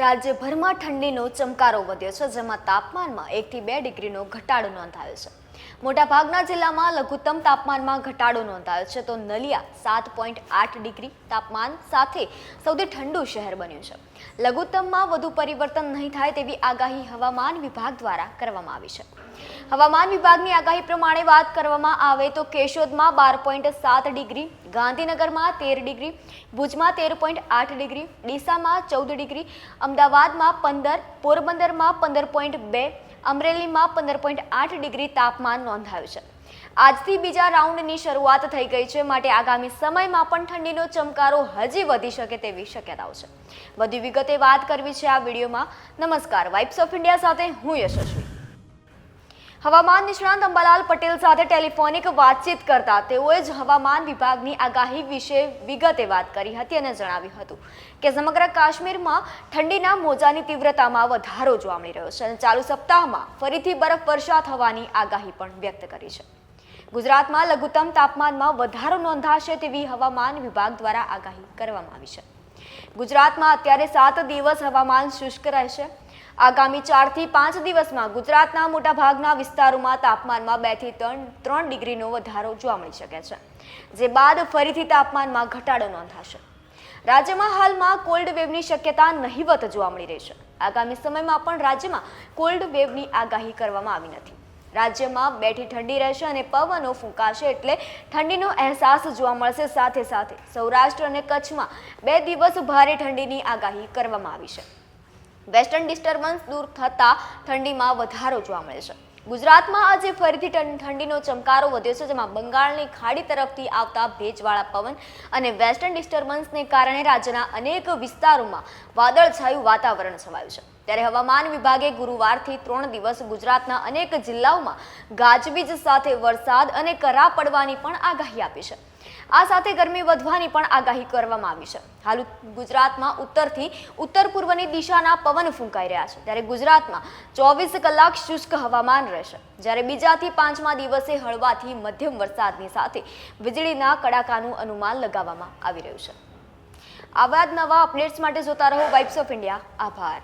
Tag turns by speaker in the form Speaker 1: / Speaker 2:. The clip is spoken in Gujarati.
Speaker 1: રાજ્યભરમાં ઠંડીનો ચમકારો વધ્યો છે જેમાં તાપમાનમાં એકથી બે ડિગ્રીનો ઘટાડો નોંધાયો છે. મોટાભાગના જિલ્લામાં લઘુત્તમ તાપમાનમાં ઘટાડો નોંધાયો છે. તો નલિયા સાત પોઈન્ટ આઠ ડિગ્રી તાપમાન સાથે સૌથી ઠંડુ શહેર બન્યું છે. લઘુત્તમમાં વધુ પરિવર્તન નહીં થાય તેવી આગાહી હવામાન વિભાગ દ્વારા કરવામાં આવી છે. હવામાન વિભાગની આગાહી પ્રમાણે વાત કરવામાં આવે તો કેશોદમાં બાર પોઈન્ટ સાત ડિગ્રી, ગાંધીનગરમાં તેર ડિગ્રી, ભુજમાં તેર પોઈન્ટ આઠ ડિગ્રી, ડીસામાં ચૌદ ડિગ્રી, અમદાવાદમાં પંદર, પોરબંદરમાં પંદર પોઈન્ટ બે અમરેલીમાં પંદર પોઈન્ટ આઠ ડિગ્રી તાપમાન નોંધાયું છે. આજથી બીજા રાઉન્ડની શરૂઆત થઈ ગઈ છે માટે આગામી સમયમાં પણ ઠંડીનો ચમકારો હજી વધી શકે તેવી શક્યતાઓ છે. વધુ વિગતે વાત કરવી છે આ વિડીયોમાં. નમસ્કાર વાઇબ્સ ઓફ ઇન્ડિયા સાથે હું યશસ્વી. હવામાન નિષ્ણાંત અંબાલાલ પટેલ સાથે ટેલિફોનિક વાતચીત કરતા તેઓએ જ હવામાન વિભાગની આગાહી વિશે વિગતે વાત કરી હતી અને જણાવ્યું હતું કે સમગ્ર કાશ્મીરમાં ઠંડીના મોજાની તીવ્રતામાં વધારો જોવા મળી રહ્યો છે અને ચાલુ સપ્તાહમાં ફરીથી બરફ વર્ષા થવાની આગાહી પણ વ્યક્ત કરી છે. ગુજરાતમાં લઘુત્તમ તાપમાનમાં વધારો નોંધાશે તેવી હવામાન વિભાગ દ્વારા આગાહી કરવામાં આવી છે. ગુજરાતમાં અત્યારે સાત દિવસ હવામાન શુષ્ક રહેશે. આગામી ચારથી પાંચ દિવસમાં ગુજરાતના મોટાભાગના વિસ્તારોમાં તાપમાનમાં બેથી ત્રણ ત્રણ ડિગ્રીનો વધારો જોવા મળી શકે છે, જે બાદ ફરીથી તાપમાનમાં ઘટાડો નોંધાશે. રાજ્યમાં હાલમાં કોલ્ડ વેવની શક્યતા નહીવત જોવા મળી રહી છે. આગામી સમયમાં પણ રાજ્યમાં કોલ્ડ વેવની આગાહી કરવામાં આવી નથી. રાજ્યમાં બેઠી ઠંડી રહેશે અને પવનો ફૂંકાશે એટલે ઠંડીનો અહેસાસ જોવા મળશે સાથે સાથે. સૌરાષ્ટ્ર અને કચ્છમાં બે દિવસ ભારે ઠંડીની આગાહી કરવામાં આવી છે. વેસ્ટર્ન ડિસ્ટર્બન્સ દૂર થતાં ઠંડીમાં વધારો જોવા મળશે ગુજરાતમાં આજે ફરીથી ઠંડીનો ચમકારો વધ્યો છે, જેમાં બંગાળની ખાડી તરફથી આવતા ભેજવાળા પવન અને વેસ્ટર્ન ડિસ્ટર્બન્સને કારણે રાજ્યના અનેક વિસ્તારોમાં વાદળછાયું વાતાવરણ છવાયું છે. ત્યારે હવામાન વિભાગે ગુરુવારથી ત્રણ દિવસ ગુજરાતના અનેક જિલ્લાઓમાં ગાજવીજ સાથે વરસાદ અને કરા પડવાની પણ આગાહી આપી છે. આ સાથે ગરમી વધવાની પણ આગાહી કરવામાં આવી છે. હાલ ગુજરાતમાં ઉત્તરથી ઉત્તર પૂર્વની દિશાના પવન ફૂંકાઈ રહ્યા છે. ત્યારે ગુજરાતમાં ચોવીસ કલાક શુષ્ક હવામાન રહેશે. જ્યારે બીજાથી પાંચમા દિવસે હળવાથી મધ્યમ વરસાદની સાથે વીજળીના કડાકાનું અનુમાન લગાવવામાં આવી રહ્યું છે. આવા જ નવા અપડેટ્સ માટે જોતા રહો વાઇબ્સ ઓફ ઇન્ડિયા આભાર.